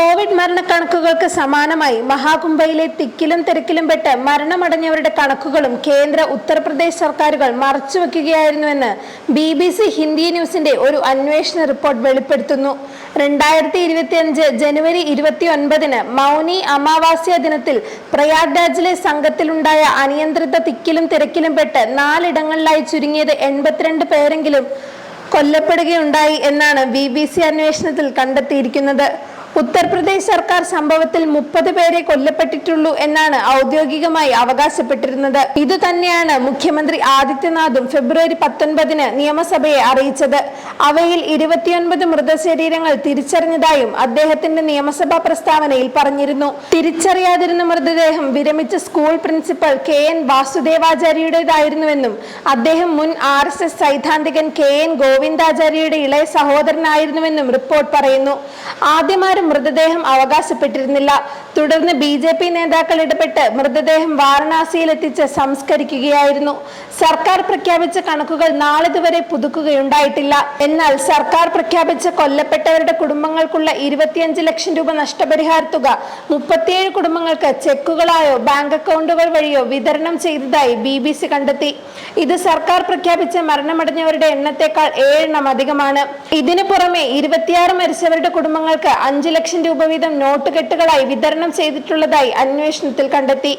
Covid മരണക്കണക്കുകൾക്ക് സമാനമായി മഹാകുംഭയിലെ തിക്കിലും തിരക്കിലും പെട്ട് മരണമടഞ്ഞവരുടെ കണക്കുകളും കേന്ദ്ര ഉത്തർപ്രദേശ് സർക്കാരുകൾ മറച്ചുവെക്കുകയായിരുന്നുവെന്ന് ബി ബി സി ഹിന്ദി ന്യൂസിന്റെ ഒരു അന്വേഷണ റിപ്പോർട്ട് വെളിപ്പെടുത്തുന്നു. രണ്ടായിരത്തി ഇരുപത്തി അഞ്ച് ജനുവരി ഇരുപത്തി ഒൻപതിന് മൗനി അമാവാസ്യ ദിനത്തിൽ പ്രയാഗ്രാജിലെ സംഘത്തിലുണ്ടായ അനിയന്ത്രിത തിക്കിലും തിരക്കിലും പെട്ട് നാലിടങ്ങളിലായി ചുരുങ്ങിയത് എൺപത്തിരണ്ട് പേരെങ്കിലും കൊല്ലപ്പെടുകയുണ്ടായി എന്നാണ് ബി ബി സി അന്വേഷണത്തിൽ കണ്ടെത്തിയിരിക്കുന്നത്. ഉത്തർപ്രദേശ് സർക്കാർ സംഭവത്തിൽ മുപ്പത് പേരെ കൊല്ലപ്പെട്ടിട്ടുള്ളൂ എന്നാണ് ഔദ്യോഗികമായി അവകാശപ്പെട്ടിരുന്നത്. ഇത് തന്നെയാണ് മുഖ്യമന്ത്രി ആദിത്യനാഥും ഫെബ്രുവരി പത്തൊൻപതിന് നിയമസഭയെ അറിയിച്ചത്. അവയിൽ ഇരുപത്തിയൊൻപത് മൃതശരീരങ്ങൾ തിരിച്ചറിഞ്ഞതായും അദ്ദേഹത്തിന്റെ നിയമസഭാ പ്രസ്താവനയിൽ പറഞ്ഞിരുന്നു. തിരിച്ചറിയാതിരുന്ന മൃതദേഹം വിരമിച്ച സ്കൂൾ പ്രിൻസിപ്പൽ കെ എൻ വാസുദേവാചാര്യയുടേതായിരുന്നുവെന്നും അദ്ദേഹം മുൻ ആർ എസ് എസ് സൈദ്ധാന്തികൻ കെ എൻ ഗോവിന്ദാചാര്യയുടെ ഇളയ സഹോദരനായിരുന്നുവെന്നും റിപ്പോർട്ട് പറയുന്നു. ആദ്യമാരും മൃതദേഹം അവകാശപ്പെട്ടിരുന്നില്ല. തുടർന്ന് ബി ജെ പി നേതാക്കൾ ഇടപെട്ട് മൃതദേഹം വാരണാസിയിൽ എത്തിച്ച് സംസ്കരിക്കുകയായിരുന്നു. സർക്കാർ പ്രഖ്യാപിച്ച കണക്കുകൾ നാളിതുവരെ പുതുക്കുകയുണ്ടായിട്ടില്ല. എന്നാൽ സർക്കാർ പ്രഖ്യാപിച്ച കൊല്ലപ്പെട്ടവരുടെ കുടുംബങ്ങൾക്കുള്ള ഇരുപത്തിയഞ്ച് ലക്ഷം രൂപ നഷ്ടപരിഹാര തുക മുപ്പത്തിയേഴ് കുടുംബങ്ങൾക്ക് ചെക്കുകളായോ ബാങ്ക് അക്കൗണ്ടുകൾ വഴിയോ വിതരണം ചെയ്തതായി ബി ബി സി കണ്ടെത്തി. ഇത് സർക്കാർ പ്രഖ്യാപിച്ച മരണമടഞ്ഞവരുടെ എണ്ണത്തെക്കാൾ ഏഴെണ്ണം അധികമാണ്. ഇതിനു പുറമെ ഇരുപത്തിയാറ് മരിച്ചവരുടെ കുടുംബങ്ങൾക്ക് അഞ്ചു ലക്ഷം രൂപ വീതം നോട്ടുകെട്ടുകളായി വിതരണം ചെയ്തിട്ടുള്ളതായി അന്വേഷണത്തിൽ കണ്ടെത്തി.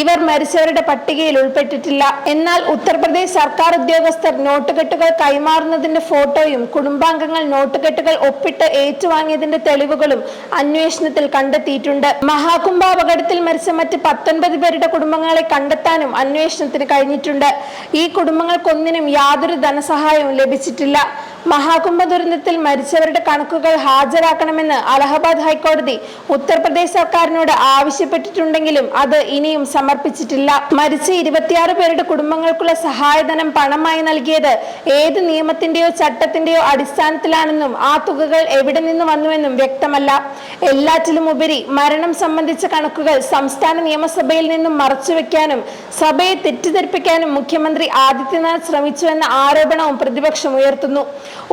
ഇവർ മരിച്ചവരുടെ പട്ടികയിൽ ഉൾപ്പെട്ടിട്ടില്ല. എന്നാൽ ഉത്തർപ്രദേശ് സർക്കാർ ഉദ്യോഗസ്ഥർ നോട്ടുകെട്ടുകൾ കൈമാറുന്നതിന്റെ ഫോട്ടോയും കുടുംബാംഗങ്ങൾ നോട്ടുകെട്ടുകൾ ഒപ്പിട്ട് ഏറ്റുവാങ്ങിയതിന്റെ തെളിവുകളും അന്വേഷണത്തിൽ കണ്ടെത്തിയിട്ടുണ്ട്. മഹാകുംഭ അപകടത്തിൽ മരിച്ച മറ്റ് പത്തൊൻപത് പേരുടെ കുടുംബങ്ങളെ കണ്ടെത്താനും അന്വേഷണത്തിന് കഴിഞ്ഞിട്ടുണ്ട്. ഈ കുടുംബങ്ങൾക്കൊന്നിനും യാതൊരു ധനസഹായവും ലഭിച്ചിട്ടില്ല. മഹാകുംഭ ദുരന്തത്തിൽ മരിച്ചവരുടെ കണക്കുകൾ ഹാജരാക്കണമെന്ന് അലഹബാദ് ഹൈക്കോടതി ഉത്തർപ്രദേശ് സർക്കാരിനോട് ആവശ്യപ്പെട്ടിട്ടുണ്ടെങ്കിലും അത് ഇനിയും സമർപ്പിച്ചിട്ടില്ല. മരിച്ച ഇരുപത്തിയാറ് പേരുടെ കുടുംബങ്ങൾക്കുള്ള സഹായധനം പണമായി നൽകിയത് ഏത് നിയമത്തിന്റെയോ ചട്ടത്തിന്റെയോ അടിസ്ഥാനത്തിലാണെന്നും ആ തുകകൾ എവിടെ നിന്ന് വന്നുവെന്നും വ്യക്തമല്ല. എല്ലാറ്റിലും ഉപരി മരണം സംബന്ധിച്ച കണക്കുകൾ സംസ്ഥാന നിയമസഭയിൽ നിന്നും മറച്ചുവെക്കാനും സഭയെ തെറ്റിദ്ധരിപ്പിക്കാനും മുഖ്യമന്ത്രി ആദിത്യനാഥ് ശ്രമിച്ചുവെന്ന ആരോപണവും പ്രതിപക്ഷം ഉയർത്തുന്നു.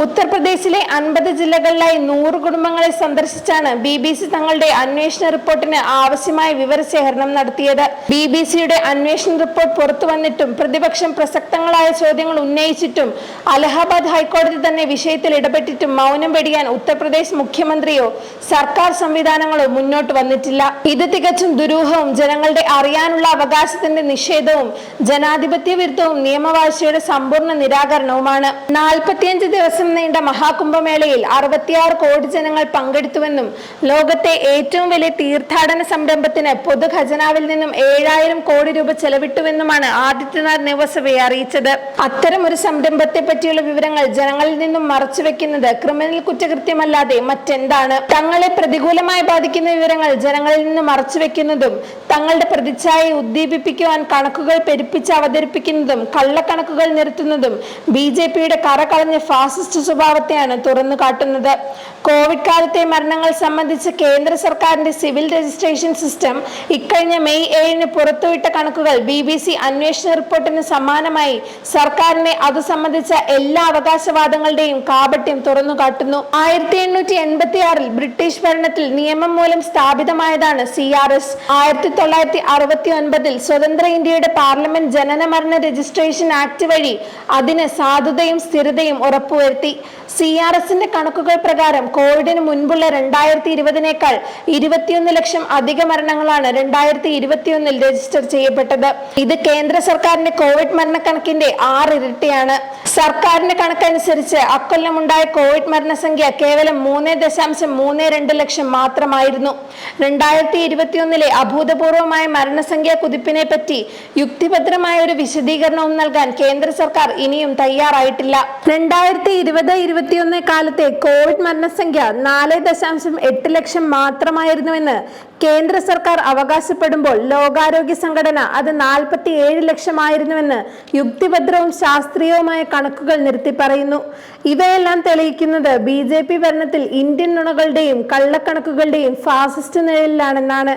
ഉത്തർപ്രദേശിലെ അൻപത് ജില്ലകളിലായി നൂറ് കുടുംബങ്ങളെ സന്ദർശിച്ചാണ് ബി ബി സി തങ്ങളുടെ അന്വേഷണ റിപ്പോർട്ടിന് ആവശ്യമായ വിവരശേഖരണം നടത്തിയത്. ബി ബി സിയുടെ അന്വേഷണ റിപ്പോർട്ട് പുറത്തു വന്നിട്ടും പ്രതിപക്ഷം പ്രസക്തങ്ങളായ ചോദ്യങ്ങൾ ഉന്നയിച്ചിട്ടും അലഹാബാദ് ഹൈക്കോടതി തന്നെ വിഷയത്തിൽ ഇടപെട്ടിട്ടും മൗനം വെടിയാൻ ഉത്തർപ്രദേശ് മുഖ്യമന്ത്രിയോ സർക്കാർ സംവിധാനങ്ങളോ മുന്നോട്ട് വന്നിട്ടില്ല. ഇത് തികച്ചും ദുരൂഹവും ജനങ്ങളുടെ അറിയാനുള്ള അവകാശത്തിന്റെ നിഷേധവും ജനാധിപത്യ വിരുദ്ധവും നിയമവാഴ്ചയുടെ സമ്പൂർണ നിരാകരണവുമാണ്. നാൽപ്പത്തിയഞ്ച് ദിവസം നീണ്ട മഹാകുംഭമേളയിൽ അറുപത്തിയാറ് കോടി ജനങ്ങൾ പങ്കെടുത്തുവെന്നും ലോകത്തെ ഏറ്റവും വലിയ തീർത്ഥാടന സംരംഭത്തിന് പൊതു ഖജനാവിൽ നിന്നും ഏഴായിരം കോടി രൂപ ചെലവിട്ടുവെന്നുമാണ് ആദിത്യനാഥ് നിയമസഭയെ അറിയിച്ചത്. അത്തരം ഒരു സംരംഭത്തെ പറ്റിയുള്ള വിവരങ്ങൾ ജനങ്ങളിൽ നിന്നും മറച്ചുവെക്കുന്നത് ക്രിമിനൽ കുറ്റകൃത്യമല്ലാതെ മറ്റെന്താണ്? തങ്ങളെ പ്രതികൂലമായി ബാധിക്കുന്ന വിവരങ്ങൾ ജനങ്ങളിൽ നിന്ന് മറച്ചുവെക്കുന്നതും തങ്ങളുടെ പ്രതിച്ഛായയെ ഉദ്ദീപിപ്പിക്കുവാൻ കണക്കുകൾ പെരുപ്പിച്ച് അവതരിപ്പിക്കുന്നതും കള്ളക്കണക്കുകൾ നിരത്തുന്നതും ബി ജെ പിയുടെ കറകളഞ്ഞ ഫാസിസ്റ്റ് സ്വഭാവത്തെയാണ് തുറന്നു കാട്ടുന്നത്. കോവിഡ് കാലത്തെ മരണങ്ങൾ സംബന്ധിച്ച് കേന്ദ്ര സർക്കാരിന്റെ സിവിൽ രജിസ്ട്രേഷൻ സിസ്റ്റം ഇക്കഴിഞ്ഞ മെയ് ഏഴിന് പുറത്തുവിട്ട കണക്കുകൾ ബി ബി സി അന്വേഷണ റിപ്പോർട്ടിന് സമാനമായി. സർക്കാരിനെ അത് സംബന്ധിച്ച എല്ലാ അവകാശവാദങ്ങളുടെയും കാപട്യം തുറന്നു കാട്ടുന്നു. ആയിരത്തി എണ്ണൂറ്റി എൺപത്തി ആറിൽ ബ്രിട്ടീഷ് ഭരണത്തിൽ നിയമം മൂലം സ്ഥാപിതമായതാണ് സി ആർ എസ്. ആയിരത്തി തൊള്ളായിരത്തി അറുപത്തി ഒൻപതിൽ സ്വതന്ത്ര ഇന്ത്യയുടെ പാർലമെന്റ് ജനന മരണ രജിസ്ട്രേഷൻ ആക്ട് വഴി അതിന് സാധുതയും സ്ഥിരതയും ഉറപ്പുവരുത്തി. സി ആർ എസിന്റെ കണക്കുകൾ പ്രകാരം കോവിഡിന് മുൻപുള്ള രണ്ടായിരത്തി ഇരുപതിനേക്കാൾ ഇരുപത്തിയൊന്ന് ലക്ഷം അധിക മരണങ്ങളാണ് രണ്ടായിരത്തി ഇരുപത്തിയൊന്നിൽ രജിസ്റ്റർ ചെയ്യപ്പെട്ടത്. ഇത് കേന്ദ്ര സർക്കാരിന്റെ കോവിഡ് മരണക്കണക്കിന്റെ ആറ് ഇരട്ടിയാണ് സർക്കാരിന്റെ കണക്കനുസരിച്ച് അക്കൊല്ലമുണ്ടായ കോവിഡ് മരണസംഖ്യ കേവലം മൂന്ന് ദശാംശം മൂന്ന് രണ്ട് ലക്ഷം മാത്രമായിരുന്നു. രണ്ടായിരത്തി ഇരുപത്തിയൊന്നിലെ അഭൂതപൂർവമായ മരണസംഖ്യ കുതിപ്പിനെ പറ്റി യുക്തിഭദ്രമായ ഒരു വിശദീകരണവും നൽകാൻ കേന്ദ്ര സർക്കാർ ഇനിയും തയ്യാറായിട്ടില്ല. രണ്ടായിരത്തി ഇരുപത് ഇരുപത്തിയൊന്ന് കാലത്തെ കോവിഡ് മരണസംഖ്യ നാല് ദശാംശം എട്ട് ലക്ഷം മാത്രമായിരുന്നുവെന്ന് കേന്ദ്ര സർക്കാർ അവകാശപ്പെടുമ്പോൾ ലോകാരോഗ്യ സംഘടന അത് നാൽപ്പത്തി ഏഴ് ലക്ഷമായിരുന്നുവെന്ന് യുക്തിഭദ്രവും ശാസ്ത്രീയവുമായ കണക്കുകൾ നിർത്തി പറയുന്നു. ഇവയെല്ലാം തെളിയിക്കുന്നത് ബി ഭരണത്തിൽ ഇന്ത്യൻ നുണകളുടെയും കള്ളക്കണക്കുകളുടെയും ഫാസിസ്റ്റ് നിഴലിലാണെന്നാണ്.